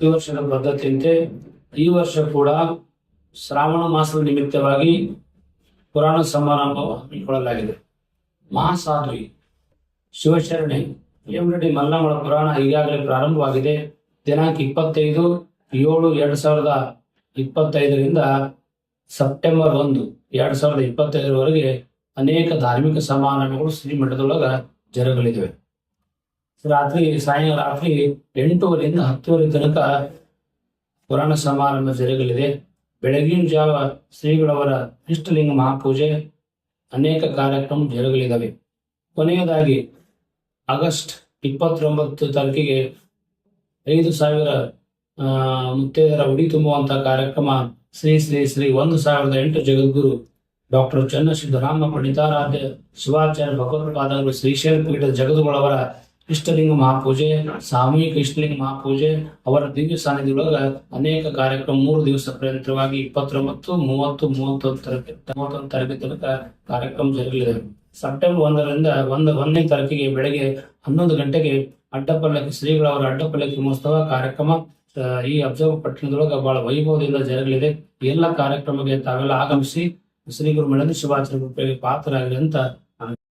ಪ್ರತಿ ವರ್ಷದ ಪದ್ಧತಿಯಂತೆ ಈ ವರ್ಷ ಕೂಡ ಶ್ರಾವಣ ಮಾಸದ ನಿಮಿತ್ತವಾಗಿ ಪುರಾಣ ಸಮಾರಂಭ ಹಮ್ಮಿಕೊಳ್ಳಲಾಗಿದೆ. ಮಹಾಸಾಧ್ವಿ, ಶಿವಶರಣೆ ಎಂ.ಡಿ ಮಲ್ಲಮ್ಮಳ ಪುರಾಣ ಈಗಾಗಲೇ ಪ್ರಾರಂಭವಾಗಿದೆ. ದಿನಾಂಕ ಇಪ್ಪತ್ತೈದು, ಏಳು, ಎರಡು ಸಾವಿರದ ಇಪ್ಪತ್ತೈದರಿಂದ ಸೆಪ್ಟೆಂಬರ್ ಒಂದು, ಎರಡು ಸಾವಿರದ ಇಪ್ಪತ್ತೈದರವರೆಗೆ ಅನೇಕ ಧಾರ್ಮಿಕ ಸಮಾರಂಭಗಳು ಶ್ರೀಮಠದೊಳಗ ಜರುಗಲಿವೆ ರಾತ್ರಿ ಸಾಯಂ ರಾತ್ರಿ ಎಂಟೂವರೆಯಿಂದ ಹತ್ತುವರೆ ತನಕ ಪುರಾಣ ಸಮಾರಂಭ ಜರುಗಲಿದೆ. ಬೆಳಗಿನ ಜಾವ ಶ್ರೀಗಳವರ ಇಷ್ಟಲಿಂಗ ಮಹಾಪೂಜೆ ಅನೇಕ ಕಾರ್ಯಕ್ರಮ ಜರುಗಲಿದ್ದಾವೆ. ಕೊನೆಯದಾಗಿ ಆಗಸ್ಟ್ ಇಪ್ಪತ್ತೊಂಬತ್ತು ತಾರೀಕಿಗೆ ಐದು ಸಾವಿರ ಮುತ್ತೈದರ ಉಡಿ ತುಂಬುವಂತಹ ಕಾರ್ಯಕ್ರಮ ಶ್ರೀ ಶ್ರೀ ಶ್ರೀ ಒಂದು ಸಾವಿರದ ಎಂಟು ಜಗದ್ಗುರು ಡಾಕ್ಟರ್ ಚನ್ನಸಿದ್ದರಾಮ ಪಂಡಿತಾರಾಧ್ಯ ಶಿವಾಚಾರ್ಯ ಭಗವತ್ಪಾದರು ಶ್ರೀಶೈಲ ಪೀಠದ ಜಗದ್ಗುಳವರ ಇಷ್ಟಲಿಂಗ ಮಹಾಪೂಜೆ, ಸಾಮೂಹಿಕ ಇಷ್ಟಲಿಂಗ ಮಹಾಪೂಜೆ, ಅವರ ದಿವ್ಯ ಸಾನ್ನಿಧ್ಯವೊಳಗ ಅನೇಕ ಕಾರ್ಯಕ್ರಮ ಮೂರು ದಿವಸ ಪರ್ಯಂತರವಾಗಿ ಇಪ್ಪತ್ತೊಂಬತ್ತು, ಮೂವತ್ತು ಮೂವತ್ತೊಂದು ತಾರೀಕು ಮೂವತ್ತೊಂದು ತರಗತಿ ತನಕ ಕಾರ್ಯಕ್ರಮ ಜರುಗಲಿದೆ. ಸೆಪ್ಟೆಂಬರ್ ಒಂದರಿಂದ ಒಂದು, ಒಂದನೇ ತಾರೀಕಿಗೆ ಬೆಳಗ್ಗೆ ಹನ್ನೊಂದು ಗಂಟೆಗೆ ಅಡ್ಡಪಲ್ಲಕ್ಕಿ ಶ್ರೀಗಳವರ ಅಡ್ಡಪಲ್ಲಕ್ಕಿ ಮಹೋತ್ಸವ ಕಾರ್ಯಕ್ರಮ ಈ ಅಬ್ಜರ್ವ್ ಪಟ್ಟಣದೊಳಗ ಬಹಳ ವೈಭವದಿಂದ ಜರುಗಲಿದೆ. ಎಲ್ಲ ಕಾರ್ಯಕ್ರಮಕ್ಕೆ ತಾವೆಲ್ಲ ಆಗಮಿಸಿ ಶ್ರೀಗುರು ಮೆಳಂದಿ ಶುಭಾಚರಣೆ ಪಾತ್ರರಾಗಲಿ ಅಂತ